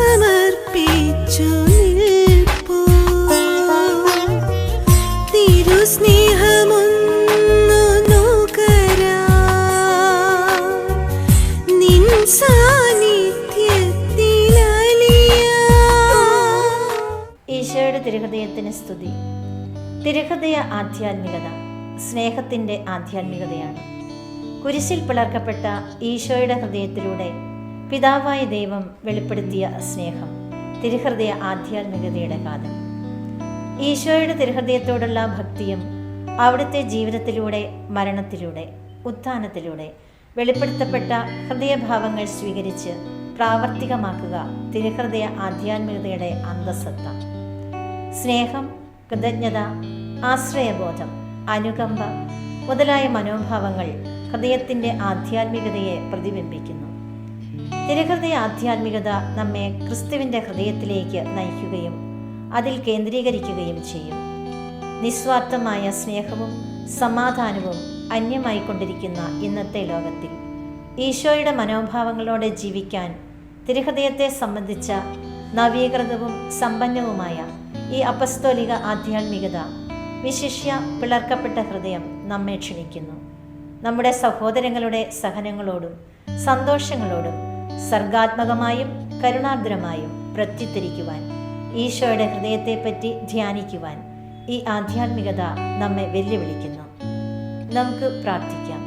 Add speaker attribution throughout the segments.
Speaker 1: സമർപ്പിച്ചു നിൻ ഈശോയുടെ സ്തുതി. തിരുഹൃദയ ആധ്യാത്മികത സ്നേഹത്തിന്റെ ആധ്യാത്മികതയാണ്. കുരിശിൽ പിളർക്കപ്പെട്ട ഈശോയുടെ ഹൃദയത്തിലൂടെ പിതാവായ ദൈവം വെളിപ്പെടുത്തിയ സ്നേഹം തിരുഹൃദയ ആധ്യാത്മികതയുടെ കാതൽ. ഈശോയുടെ തിരുഹൃദയത്തോടുള്ള ഭക്തിയും അവിടുത്തെ ജീവിതത്തിലൂടെ മരണത്തിലൂടെ ഉത്ഥാനത്തിലൂടെ വെളിപ്പെടുത്തപ്പെട്ട ഹൃദയഭാവങ്ങൾ സ്വീകരിച്ച് പ്രാവർത്തികമാക്കുക തിരുഹൃദയ ആധ്യാത്മികതയുടെ അന്തസത്ത. സ്നേഹം കൃതജ്ഞത ആശ്രയബോധം അനുകമ്പ മുതലായ മനോഭാവങ്ങൾ ഹൃദയത്തിന്റെ ആധ്യാത്മികതയെ പ്രതിബിംബിക്കുന്നു. തിരുഹൃദയ ആധ്യാത്മികത നമ്മെ ക്രിസ്തുവിന്റെ ഹൃദയത്തിലേക്ക് നയിക്കുകയും അതിൽ കേന്ദ്രീകരിക്കുകയും ചെയ്യും. നിസ്വാർത്ഥമായ സ്നേഹവും സമാധാനവും അന്യമായി കൊണ്ടിരിക്കുന്ന ഇന്നത്തെ ലോകത്തിൽ ഈശോയുടെ മനോഭാവങ്ങളോടെ ജീവിക്കാൻ തിരുഹൃദയത്തെ സംബന്ധിച്ച നവീകൃതവും സമ്പന്നവുമായ ഈ അപസ്തോലിക ആധ്യാത്മികത വിശിഷ്യ പിളർക്കപ്പെട്ട ഹൃദയം നമ്മെ ക്ഷണിക്കുന്നു. നമ്മുടെ സഹോദരങ്ങളുടെ സഹനങ്ങളോടും സന്തോഷങ്ങളോടും സർഗാത്മകമായും കരുണാർദ്രമായും പ്രത്യുത്തരിക്കുവാൻ ഈശോയുടെ ഹൃദയത്തെപ്പറ്റി ധ്യാനിക്കുവാൻ ഈ ആധ്യാത്മികത നമ്മെ വെല്ലുവിളിക്കുന്നു. നമുക്ക് പ്രാർത്ഥിക്കാം.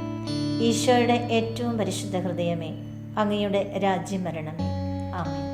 Speaker 1: ഈശോയുടെ ഏറ്റവും പരിശുദ്ധ ഹൃദയമേ അങ്ങയുടെ രാജ്യം വരണമേ ആമേ